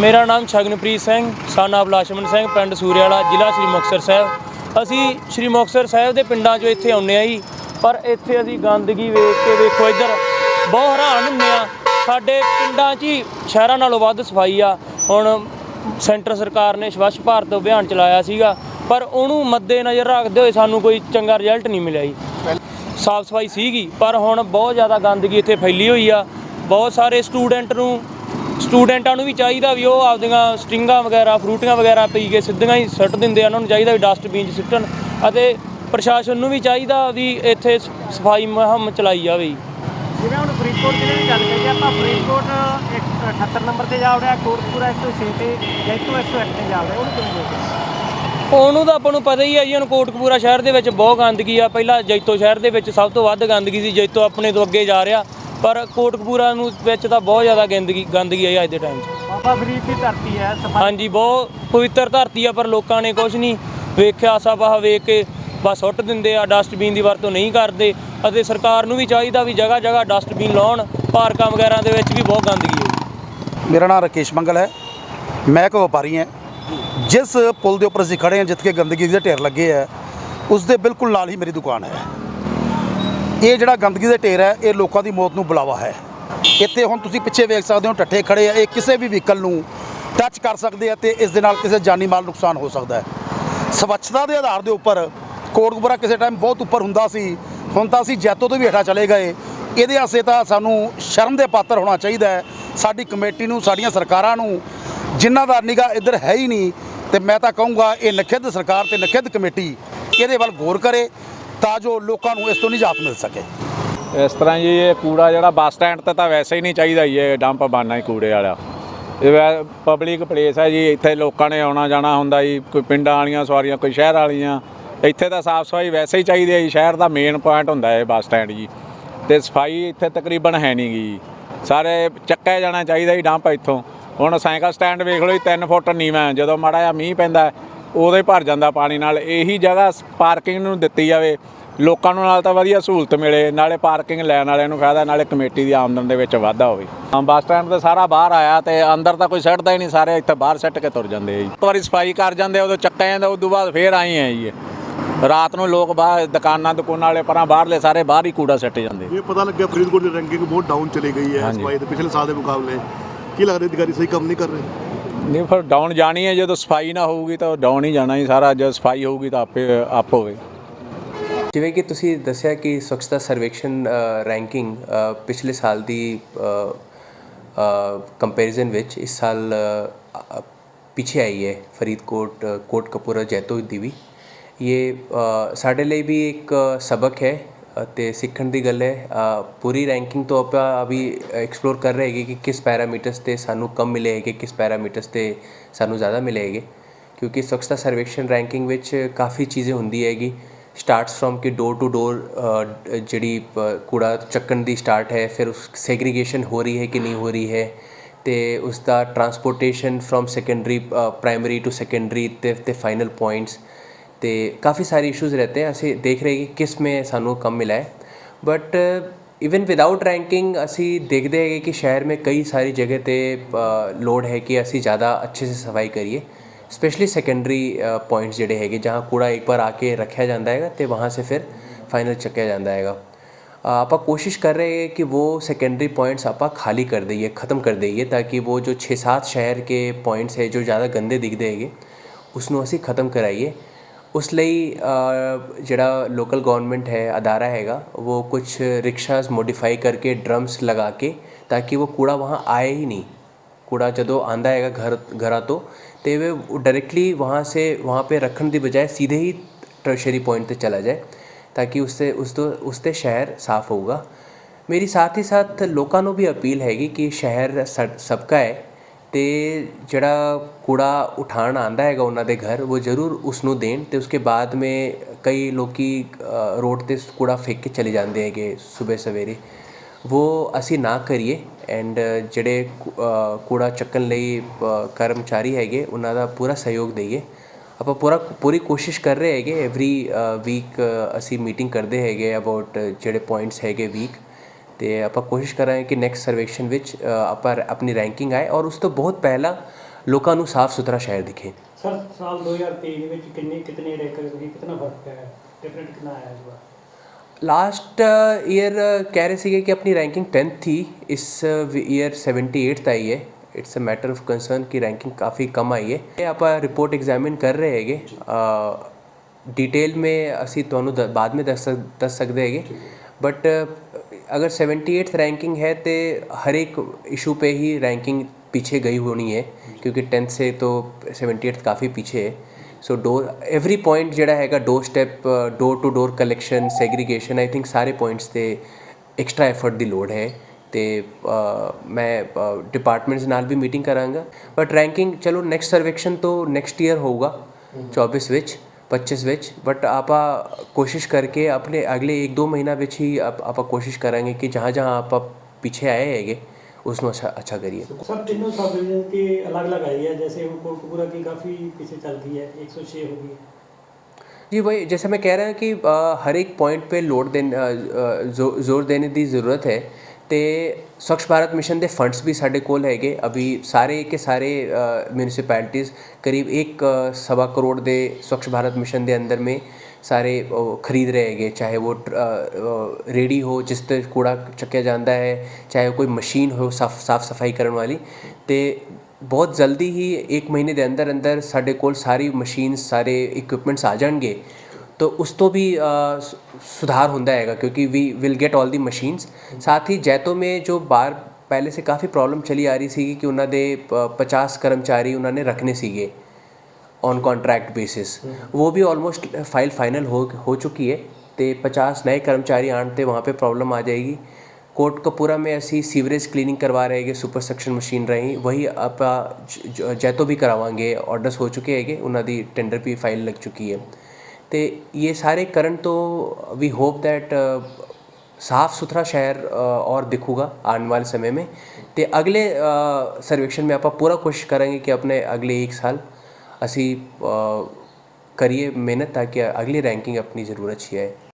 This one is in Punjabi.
ਮੇਰਾ ਨਾਮ ਸ਼ਗਨਪ੍ਰੀਤ ਸਿੰਘ, ਸਨ ਆਫ ਲਛਮਣ ਸਿੰਘ, ਪਿੰਡ ਸੂਰਿਆਲਾ ਜ਼ਿਲ੍ਹਾ ਸ੍ਰੀ ਮੁਕਤਸਰ ਸਾਹਿਬ। ਅਸੀਂ ਸ੍ਰੀ ਮੁਕਤਸਰ ਸਾਹਿਬ ਦੇ ਪਿੰਡਾਂ 'ਚੋਂ ਇੱਥੇ ਆਉਂਦੇ ਆ ਜੀ, ਪਰ ਇੱਥੇ ਅਸੀਂ ਗੰਦਗੀ ਵੇਖ ਕੇ ਵੇਖੋ ਇੱਧਰ, ਬਹੁਤ ਹੈਰਾਨ ਹੁੰਦੇ ਆ ਸਾਡੇ ਪਿੰਡਾਂ 'ਚ ਹੀ ਸ਼ਹਿਰਾਂ ਨਾਲੋਂ ਵੱਧ ਸਫ਼ਾਈ ਆ। ਹੁਣ ਸੈਂਟਰ ਸਰਕਾਰ ਨੇ ਸਵੱਛ ਭਾਰਤ ਅਭਿਆਨ ਚਲਾਇਆ ਸੀਗਾ, ਪਰ ਉਹਨੂੰ ਮੱਦੇ ਨਜ਼ਰ ਰੱਖਦੇ ਹੋਏ ਸਾਨੂੰ ਕੋਈ ਚੰਗਾ ਰਿਜ਼ਲਟ ਨਹੀਂ ਮਿਲਿਆ ਜੀ। ਸਾਫ਼ ਸਫ਼ਾਈ ਸੀਗੀ, ਪਰ ਹੁਣ ਬਹੁਤ ਜ਼ਿਆਦਾ ਗੰਦਗੀ ਇੱਥੇ ਫੈਲੀ ਹੋਈ ਆ। ਬਹੁਤ ਸਾਰੇ ਸਟੂਡੈਂਟ ਨੂੰ ਸਟੂਡੈਂਟਾਂ ਨੂੰ ਵੀ ਚਾਹੀਦਾ ਵੀ ਉਹ ਆਪਦੀਆਂ ਸਟਿੰਗਾਂ ਵਗੈਰਾ ਫਰੂਟੀਆਂ ਵਗੈਰਾ ਪੀ ਕੇ ਸਿੱਧੀਆਂ ਹੀ ਸੁੱਟ ਦਿੰਦੇ ਆ ਉਹਨਾਂ ਨੂੰ ਚਾਹੀਦਾ ਵੀ ਡਸਟਬਿਨ 'ਚ ਸਿੱਟਣ ਅਤੇ ਪ੍ਰਸ਼ਾਸਨ ਨੂੰ ਵੀ ਚਾਹੀਦਾ ਵੀ ਇੱਥੇ ਸਫ਼ਾਈ ਮੁਹਿੰਮ ਚਲਾਈ ਜਾਵੇ ਜਿਵੇਂ ਹੁਣ ਫਰੀਦਕੋਟ ਜ਼ਿਲ੍ਹੇ ਦੀ ਗੱਲ ਕਰੀਏ ਆਪਾਂ ਫਰੀਦਕੋਟ ਇੱਕ 78 ਨੰਬਰ ਤੇ ਜਾ ਵੜਿਆ ਕੋਟਪੂਰਾ 106 ਤੇ ਜੈਤੋ 108 ਤੇ ਜਾ ਵੜਿਆ ਉਹਨੂੰ ਕਿਵੇਂ ਦੇਖਦੇ? ਉਹਨੂੰ ਤਾਂ ਆਪਾਂ ਨੂੰ ਪਤਾ ਹੀ ਹੈ ਜੀ ਹੁਣ ਕੋਟਕਪੂਰਾ ਸ਼ਹਿਰ ਦੇ ਵਿੱਚ ਬਹੁਤ ਗੰਦਗੀ ਆ ਪਹਿਲਾਂ ਜੈਤੋ ਸ਼ਹਿਰ ਦੇ ਵਿੱਚ ਸਭ ਤੋਂ ਵੱਧ ਗੰਦਗੀ ਸੀ ਜੈਤੋ ਆਪਣੇ ਤੋਂ ਅੱਗੇ ਜਾ ਰਿਹਾ ਪਰ ਕੋਟਕਪੂਰਾ ਨੂੰ ਵਿੱਚ ਤਾਂ ਬਹੁਤ ਜ਼ਿਆਦਾ ਗੰਦਗੀ ਗੰਦਗੀ ਹੈ ਅੱਜ ਦੇ ਟਾਈਮ 'ਚ। ਬਾਬਾ ਫਰੀਦ ਦੀ ਧਰਤੀ ਹੈ ਸਫ਼ਾਈ ਹਾਂਜੀ ਬਹੁਤ ਪਵਿੱਤਰ ਧਰਤੀ ਆ ਪਰ ਲੋਕਾਂ ਨੇ ਕੁਝ ਨਹੀਂ ਵੇਖਿਆ ਸਭਾ ਵੇਖ ਕੇ ਬਸ ਸੁੱਟ ਦਿੰਦੇ ਆ ਡਸਟਬਿਨ ਦੀ ਵਰਤੋਂ ਨਹੀਂ ਕਰਦੇ ਅਤੇ ਸਰਕਾਰ ਨੂੰ ਵੀ ਚਾਹੀਦਾ ਵੀ ਜਗ੍ਹਾ ਜਗ੍ਹਾ ਡਸਟਬਿਨ ਲਾਉਣ ਪਾਰਕਾਂ ਵਗੈਰਾ ਦੇ ਵਿੱਚ ਵੀ ਬਹੁਤ ਗੰਦਗੀ ਹੈ ਮੇਰਾ ਨਾਮ ਰਕੇਸ਼ ਮੰਗਲ ਹੈ। ਮੈਂ ਇੱਕ ਵਪਾਰੀ ਹਾਂ। ਜਿਸ ਪੁਲ ਦੇ ਉੱਪਰ ਅਸੀਂ ਖੜੇ ਹਾਂ ਜਿੱਥੇ ਗੰਦਗੀ ਦੇ ਢੇਰ ਲੱਗੇ ਹੈ ਉਸ ਦੇ ਬਿਲਕੁਲ ਨਾਲ ਹੀ ਮੇਰੀ ਦੁਕਾਨ ਹੈ। ਇਹ ਜਿਹੜਾ ਗੰਦਗੀ ਦੇ ਢੇਰ ਹੈ, ਇਹ ਲੋਕਾਂ ਦੀ ਮੌਤ ਨੂੰ ਬੁਲਾਵਾ ਹੈ। ਇੱਥੇ ਹੁਣ ਤੁਸੀਂ ਪਿੱਛੇ ਵੇਖ ਸਕਦੇ ਹੋ ਟੱਠੇ ਖੜੇ ਆ, ਇਹ ਕਿਸੇ ਵੀ ਵਹੀਕਲ ਨੂੰ ਟੱਚ ਕਰ ਸਕਦੇ ਆ ਤੇ ਇਸ ਦੇ ਨਾਲ ਕਿਸੇ ਜਾਨੀ ਮਾਲ ਨੁਕਸਾਨ ਹੋ ਸਕਦਾ ਹੈ। ਸਵੱਛਤਾ ਦੇ ਆਧਾਰ ਦੇ ਉੱਪਰ ਕੋਟਕਪੂਰਾ ਕਿਸੇ ਟਾਈਮ ਬਹੁਤ ਉੱਪਰ ਹੁੰਦਾ ਸੀ, ਹੁਣ ਤਾਂ ਅਸੀਂ ਜੈਤੋ ਤੋਂ ਵੀ ਹੇਠਾਂ ਚਲੇ ਗਏ। ਇਹਦੇ ਵਾਸਤੇ ਤਾਂ ਸਾਨੂੰ ਸ਼ਰਮ ਦੇ ਪਾਤਰ ਹੋਣਾ ਚਾਹੀਦਾ ਹੈ। ਸਾਡੀ ਕਮੇਟੀ ਨੂੰ, ਸਾਡੀਆਂ ਸਰਕਾਰਾਂ ਨੂੰ, ਜਿਨ੍ਹਾਂ ਦਾ ਨਿਗਾ ਇੱਧਰ ਹੈ ਹੀ ਨਹੀਂ, ਤੇ ਮੈਂ ਤਾਂ ਕਹੂੰਗਾ, ਇਹ ਨਖਿੱਧ ਸਰਕਾਰ ਤੇ ਨਖਿੱਧ ਕਮੇਟੀ ਇਹਦੇ ਵੱਲ ਗੌਰ ਕਰੇ। ਤਾਂ ਜੋ ਲੋਕਾਂ ਨੂੰ ਇਸ ਤੋਂ ਨਿਜਾਤ ਮਿਲ ਸਕੇ। ਇਸ ਤਰ੍ਹਾਂ ਜੀ ਇਹ ਕੂੜਾ ਜਿਹੜਾ ਬੱਸ ਸਟੈਂਡ ਤੇ ਤਾਂ ਵੈਸੇ ਹੀ ਨਹੀਂ ਚਾਹੀਦਾ ਜੀ, ਇਹ ਡੰਪ ਬਾਨਾ ਹੀ ਕੂੜੇ ਵਾਲਾ। ਇਹ ਪਬਲਿਕ ਪਲੇਸ ਹੈ ਜੀ, ਇੱਥੇ ਲੋਕਾਂ ਨੇ ਆਉਣਾ ਜਾਣਾ ਹੁੰਦਾ ਜੀ, ਕੋਈ ਪਿੰਡਾਂ ਵਾਲੀਆਂ ਸਵਾਰੀਆਂ, ਕੋਈ ਸ਼ਹਿਰ ਵਾਲੀਆਂ। ਇੱਥੇ ਤਾਂ ਸਾਫ਼ ਸਫ਼ਾਈ ਵੈਸੇ ਹੀ ਚਾਹੀਦੀ ਹੈ ਜੀ, ਸ਼ਹਿਰ ਦਾ ਮੇਨ ਪੁਆਇੰਟ ਹੁੰਦਾ ਹੈ ਬੱਸ ਸਟੈਂਡ ਜੀ। ਤੇ ਸਫ਼ਾਈ ਇੱਥੇ ਤਕਰੀਬਨ ਹੈ ਨਹੀਂ ਗੀ। ਸਾਰੇ ਚੱਕਿਆ ਜਾਣਾ ਚਾਹੀਦਾ ਜੀ ਡੰਪ ਇੱਥੋਂ। ਹੁਣ ਸਾਈਕਲ ਸਟੈਂਡ ਵੇਖ ਲਓ ਜੀ 3 ਫੁੱਟ ਨੀਵਾਂ, ਜਦੋਂ ਮਾੜਾ ਜਿਹਾ ਮੀਂਹ ਪੈਂਦਾ ਹੀ ਭਰ ਜਾਂਦਾ ਪਾਣੀ ਨਾਲ। ਇਹੀ ਜਗ੍ਹਾ ਪਾਰਕਿੰਗ ਨੂੰ ਦਿੱਤੀ ਜਾਵੇ। ਲੋਕਾਂ ਨੂੰ ਨਾਲ ਤਾਂ ਵਧੀਆ ਸਹੂਲਤ ਮਿਲੇ। ਨਾਲੇ ਪਾਰਕਿੰਗ ਲੈਣ ਵਾਲਿਆਂ ਨੂੰ ਫਾਇਦਾ ਨਾਲੇ ਕਮੇਟੀ ਦੀ ਆਮਦਨ ਦੇ ਵਿੱਚ ਵਾਧਾ ਹੋਵੇ। ਬੱਸ ਸਟੈਂਡ ਤੇ ਸਾਰਾ ਬਾਹਰ ਆਇਆ ਤੇ ਅੰਦਰ ਤਾਂ ਕੋਈ ਸੱਟਦਾ ਹੀ ਨਹੀਂ। ਸਾਰੇ ਇੱਥੇ ਬਾਹਰ ਸੱਟ ਕੇ ਤੁਰ ਜਾਂਦੇ ਆ ਜੀ। ਇੱਕ ਵਾਰੀ ਸਫ਼ਾਈ ਕਰ ਜਾਂਦੇ ਉਦੋਂ ਚੱਕਿਆ ਜਾਂਦਾ ਉਦੋਂ ਬਾਅਦ ਫੇਰ ਆਏ ਆ ਜੀ। ਰਾਤ ਨੂੰ ਲੋਕ ਬਾਹਰ ਦੁਕਾਨਾਂ ਦੁਕਾਨਾਂ ਵਾਲੇ ਪਰਾਂ ਬਾਹਰਲੇ ਸਾਰੇ ਬਾਹਰ ਹੀ ਕੂੜਾ ਸੱਟ ਜਾਂਦੇ ਇਹ ਪਤਾ ਲੱਗਿਆ ਫਰੀਦਕੋਟ ਦੀ ਰੈਂਕਿੰਗ ਬਹੁਤ ਡਾਊਨ ਚਲੀ ਗਈ ਹੈ। ਸਫ਼ਾਈ ਦੇ ਪਿਛਲੇ ਸਾਲ ਦੇ ਮੁਕਾਬਲੇ। ਕੀ ਲੱਗਦਾ ਅਧਿਕਾਰੀ ਸਹੀ ਕੰਮ ਨਹੀਂ ਕਰ ਰਹੇ? ਨਹੀਂ ਫਿਰ ਡਾਊਨ ਜਾਣੀ ਹੈ ਜਦੋਂ ਸਫ਼ਾਈ ਨਾ ਹੋਊਗੀ ਤਾਂ ਡਾਊਨ ਹੀ ਜਾਣਾ ਹੀ ਸਾਰਾ ਜਦ ਸਫ਼ਾਈ ਹੋਊਗੀ ਤਾਂ ਆਪੇ ਆਪ ਹੋਵੇ। ਜਿਵੇਂ ਕਿ ਤੁਸੀਂ ਦੱਸਿਆ ਕਿ ਸਵੱਛਤਾ ਸਰਵੇਖਣ ਰੈਂਕਿੰਗ ਪਿਛਲੇ ਸਾਲ ਦੀ ਕੰਪੈਰੀਜ਼ਨ ਵਿੱਚ ਇਸ ਸਾਲ ਪਿੱਛੇ ਆਈ ਹੈ ਫਰੀਦਕੋਟ ਅ, ਕੋਟਕਪੂਰਾ ਜੈਤੋ ਦੀ ਵੀ। ਇਹ ਸਾਡੇ ਲਈ ਵੀ ਇੱਕ ਸਬਕ ਹੈ ਅਤੇ ਸਿੱਖਣ ਦੀ ਗੱਲ ਹੈ ਪੂਰੀ ਰੈਂਕਿੰਗ ਤੋਂ ਆਪਾਂ ਅਭੀ ਐਕਸਪਲੋਰ ਕਰ ਰਹੇ ਹੈਗੇ ਕਿ ਕਿਸ ਪੈਰਾਮੀਟਰਸ ਤੇ ਸਾਨੂੰ ਕਮ ਮਿਲੇ ਹੈਗੇ, ਕਿਸ ਪੈਰਾਮੀਟਰਸ ਤੇ ਸਾਨੂੰ ਜ਼ਿਆਦਾ ਮਿਲੇ ਹੈਗੇ, ਕਿਉਂਕਿ ਸਵੱਛਤਾ ਸਰਵੇਖਣ ਰੈਂਕਿੰਗ ਵਿੱਚ ਕਾਫੀ ਚੀਜ਼ੇ ਹੁੰਦੀ ਹੈਗੀ। ਸਟਾਰਟਸ ਫਰੋਮ ਕਿ ਡੋਰ ਟੂ ਡੋਰ ਜਿਹੜੀ ਕੂੜਾ ਚੱਕਣ ਦੀ ਸਟਾਰਟ ਹੈ, ਫਿਰ ਉਸ ਸੈਗਰੀਗੇਸ਼ਨ ਹੋ ਰਹੀ ਹੈ ਕਿ ਨਹੀਂ ਹੋ ਰਹੀ ਹੈ, ਤੇ ਉਸ ਦਾ transportation from secondary primary to secondary ਤੇ ਤੇ ਫਾਈਨਲ ਪੁਆਇੰਟਸ ਤੇ ਕਾਫੀ ਸਾਰੇ ਇਸ਼ੂਜ਼ रहते हैं ਅਸੀਂ ਦੇਖ ਰਹੇ ਕਿ ਕਿਸ में ਸਾਨੂੰ ਕਮ ਮਿਲਾ ਹੈ ਬਟ ਇਵਨ ਵਿਦਆਊਟ ਰੈਂਕਿੰਗ ਅਸੀਂ ਦੇਖਦੇ ਹੈਗੇ ਕਿ ਸ਼ਹਿਰ में ਕਈ ਸਾਰੀ ਜਗ੍ਹਾ ਤੇ ਅ, ਲੋੜ ਹੈ ਕਿ ਅਸੀਂ ਜ਼ਿਆਦਾ ਅੱਛੇ ਸੇ ਸਫਾਈ ਕਰੀਏ स्पेशली सेकेंडरी पॉइंट्स ਜਿਹੜੇ ਹੈਗੇ ਜਹਾਂ ਕੂੜਾ ਇੱਕ ਵਾਰ ਆ ਕੇ ਰੱਖਿਆ ਜਾਂਦਾ ਹੈਗਾ ਤੇ ਵਹਾਂ ਸੇ ਫਿਰ ਫਾਈਨਲ ਚੱਕਿਆ ਜਾਂਦਾ ਹੈਗਾ ਅ, ਆਪਾਂ ਕੋਸ਼ਿਸ਼ ਕਰ ਰਹੇ हैं कि वो सेकेंडरी पॉइंट्स ਆਪਾਂ ਖਾਲੀ ਕਰ ਦਈਏ ਖਤਮ ਕਰ ਦਈਏ ਤਾਂ ਕਿ वो जो 6-7 ਸ਼ਹਿਰ ਕੇ ਪੁਆਇੰਟਸ ਹੈ ਜੋ ਜ਼ਿਆਦਾ ਗੰਦੇ ਦਿਖਦੇ ਹੈਗੇ ਉਸ ਨੂੰ ਅਸੀਂ ਖਤਮ ਕਰਾਈਏ उस जरा लोकल गवर्नमेंट है, अदारा है वो कुछ रिक्शाज़ मोडिफाई करके ड्रम्स लगा के ताकि वो कूड़ा वहाँ आए ही नहीं। कूड़ा जो आंदा है घर घर तो ते वे डायरेक्टली वहाँ से, वहाँ पे रखन की बजाय सीधे ही ट्रशरी पॉइंट पे चला जाए, ताकि उससे, उस तो उससे शहर साफ़ होगा। मेरी साथ ही साथ लोगों भी अपील हैगी कि शहर सबका है ਅਤੇ ਜਿਹੜਾ ਕੂੜਾ ਉਠਾਉਣ ਆਉਂਦਾ ਹੈਗਾ ਉਹਨਾਂ ਦੇ ਘਰ, ਉਹ ਜ਼ਰੂਰ ਉਸਨੂੰ ਦੇਣ ਅਤੇ ਉਸਕੇ ਬਾਅਦ ਮੇ ਕਈ ਲੋਕ ਰੋਡ ਤੇ ਕੂੜਾ ਫੇਕ ਕੇ ਚਲੇ ਜਾਂਦੇ ਹੈਗੇ ਸਵੇਰ ਸਵੇਰੇ। ਉਹ ਅਸੀਂ ਨਾ ਕਰੀਏ ਐਂਡ ਜਿਹੜੇ ਕੂੜਾ ਚੱਕਣ ਲਈ ਕਰਮਚਾਰੀ ਹੈਗੇ, ਉਹਨਾਂ ਦਾ ਪੂਰਾ ਸਹਿਯੋਗ ਦਈਏ। ਆਪਾਂ ਪੂਰਾ, ਪੂਰੀ ਕੋਸ਼ਿਸ਼ ਕਰ ਰਹੇ ਹੈਗੇ ਐਵਰੀ ਵੀਕ ਅਸੀਂ ਮੀਟਿੰਗ ਕਰਦੇ ਹੈਗੇ ਅਬਾਊਟ ਜਿਹੜੇ ਪੁਆਇੰਟਸ ਹੈਗੇ ਵੀਕ ਤੇ ਆਪਾਂ ਕੋਸ਼ਿਸ਼ ਕਰ ਰਹੇ ਹਾਂ ਕਿ ਨੈਕਸਟ ਸਰਵੇਖਣ ਵਿੱਚ ਆਪਾਂ ਆਪਣੀ ਰੈਂਕਿੰਗ ਆਏ ਔਰ ਉਸ ਤੋਂ ਬਹੁਤ ਪਹਿਲਾਂ ਲੋਕਾਂ ਨੂੰ ਸਾਫ਼ ਸੁਥਰਾ ਸ਼ਹਿਰ ਦਿਖੇ। ਸਰ ਸਾਲ 2023 ਦੇ ਵਿੱਚ ਕਿੰਨੇ ਕਿਤਨੇ ਰੈਂਕ ਤੁਸੀਂ ਕਿੰਨਾ ਫ਼ਰਕ ਪਿਆ? ਹੈ ਡਿਫਰੈਂਟ ਕਿੰਨਾ ਆਇਆ ਇਸ ਵਾਰ? ਲਾਸਟ ਈਅਰ ਕਹਿ ਰਹੇ ਸੀਗੇ ਕਿ ਆਪਣੀ ਰੈਂਕਿੰਗ 10th ਥੀ ਇਸ ਈਅਰ 78th ਆਈ ਹੈ। It's a matter of concern ਕਿ ਰੈਂਕਿੰਗ ਕਾਫੀ ਕਮ ਆਈ ਹੈ। ਇਹ ਆਪਾਂ ਰਿਪੋਰਟ ਐਗਜ਼ਾਮਿਨ ਕਰ ਰਹੇ ਹੈਗੇ। ਡਿਟੇਲ ਮੇ ਅਸੀਂ ਤੁਹਾਨੂੰ ਬਾਅਦ में ਦੱਸ ਸਕ- ਦੱਸ ਸਕਦੇ ਹੈਗੇ। ਬਟ अगर 78th रैंकिंग है तो हर एक इशू पे ही रैंकिंग पीछे गई होनी है क्योंकि टेंथ से तो 78th काफ़ी पीछे है सो डोर एवरी पॉइंट ਜਿਹੜਾ ਹੈਗਾ door step door to door collection segregation I think ਸਾਰੇ ਪੁਆਇੰਟਸ ਤੇ ਐਕਸਟਰਾ ਐਫਰਟ ਦੀ ਲੋੜ ਹੈ ਤੇ ਅ, ਮੈਂ ਡਿਪਾਰਟਮੈਂਟਸ ਨਾਲ ਵੀ ਮੀਟਿੰਗ ਕਰਾਂਗਾ ਬਟ ਰੈਂਕਿੰਗ ਚਲੋ ਨੈਕਸਟ ਸਰਵੇਕਸ਼ਨ ਤੋਂ ਨੈਕਸਟ ਈਅਰ ਹੋਊਗਾ 24 ਵਿੱਚ पच्चीस बिच बट आप कोशिश करके अपने अगले एक दो महीना बिच ही आप कोशिश करेंगे कि जहाँ जहाँ आप, पीछे आए हैंगे उसमें अच्छा अच्छा करिए। सर तीनों सब के अलग अलग एरिया जैसे कोटपुरा की काफ़ी पीछे चलती है एक सौ छः होगी जी वही जैसे मैं कह रहा हूँ कि आ, हर एक पॉइंट पे लोड देने ज़ोर देने की ज़रूरत है ਤੇ ਸਵੱਛ ਭਾਰਤ ਮਿਸ਼ਨ ਦੇ ਫੰਡਸ ਵੀ ਸਾਡੇ ਕੋਲ ਹੈਗੇ। ਅਭੀ ਸਾਰੇ ਕੇ ਸਾਰੇ ਮਿਊਨਿਸਪੈਲਿਟੀਜ਼ ਕਰੀਬ ਇੱਕ ਸਵਾ ਕਰੋੜ ਦੇ ਸਵੱਛ ਭਾਰਤ ਮਿਸ਼ਨ ਦੇ ਅੰਦਰ में ਸਾਰੇ ਉਹ ਖਰੀਦ ਰਹੇ ਹੈਗੇ। ਚਾਹੇ ਉਹ ਰੇੜੀ ਹੋ, ਜਿਸ ਤੇ ਕੂੜਾ ਚੱਕਿਆ ਜਾਂਦਾ ਹੈ, ਚਾਹੇ ਕੋਈ ਮਸ਼ੀਨ ਹੋ, ਸਾਫ਼ ਸਾਫ਼ ਸਫ਼ਾਈ ਕਰਨ ਵਾਲੀ। ਤੇ ਬਹੁਤ ਜਲਦੀ ਹੀ ਇੱਕ ਮਹੀਨੇ ਦੇ ਅੰਦਰ ਅੰਦਰ ਸਾਡੇ ਕੋਲ ਸਾਰੀ ਮਸ਼ੀਨਸ ਸਾਰੇ ਇਕਵਿਪਮੈਂਟਸ ਆ ਜਾਣਗੇ। ਤਾਂ ਉਸ ਤੋਂ भी सुधार होता रहेगा क्योंकि we will get all the machines साथ ही जैतो में जो बार ਪਹਿਲੇ ਸੇ ਕਾਫੀ ਪ੍ਰੋਬਲਮ ਚਲੀ ਆ ਰਹੀ ਸੀ ਕਿ ਉਹਨਾਂ ਦੇ 50 ਕਰਮਚਾਰੀ ਉਹਨਾਂ ਨੇ ਰੱਖਨੇ ਸੀਗੇ ਔਨ ਕੰਟਰੈਕਟ ਬੇਸਿਸ ਉਹ ਵੀ ਆਲਮੋਸਟ ਫਾਈਲ ਫਾਈਨਲ ਹੋ ਹੋ ਚੁੱਕੀ ਹੈ ਤੇ 50 ਨਏ ਕਰਮਚਾਰੀ ਆਣ ਤੇ ਵਹਾਂ पे ਪ੍ਰੋਬਲਮ ਆ ਜਾਏਗੀ कोट कपूरा में ऐसी सीवरेज क्लीनिंग करवा रहे हैं सुपर सक्शन मशीन रही वही आप जैतो भी करवाएंगे ऑर्डर्स हो चुके हैं उन्होंने टेंडर भी फाइल लग चुकी है ਲੱਗ ਚੁੱਕੀ ਹੈ ਤੇ ਇਹ ਸਾਰੇ ਕਰਨ ਤੋਂ ਵੀ ਹੋਪ दैट साफ सुथरा शहर अ, और दिखूगा आने वाले समय में तो अगले अ, सर्वेक्षण में आप पूरा कोशिश करेंगे कि अपने अगले एक साल ਅਸੀਂ ਅ, ਕਰੀਏ ਮਿਹਨਤ ਤਾਂ ਕਿ ਅਗਲੀ ਰੈਂਕਿੰਗ ਆਪਣੀ ਜ਼ਰੂਰ ਅੱਛੀ ਆਏ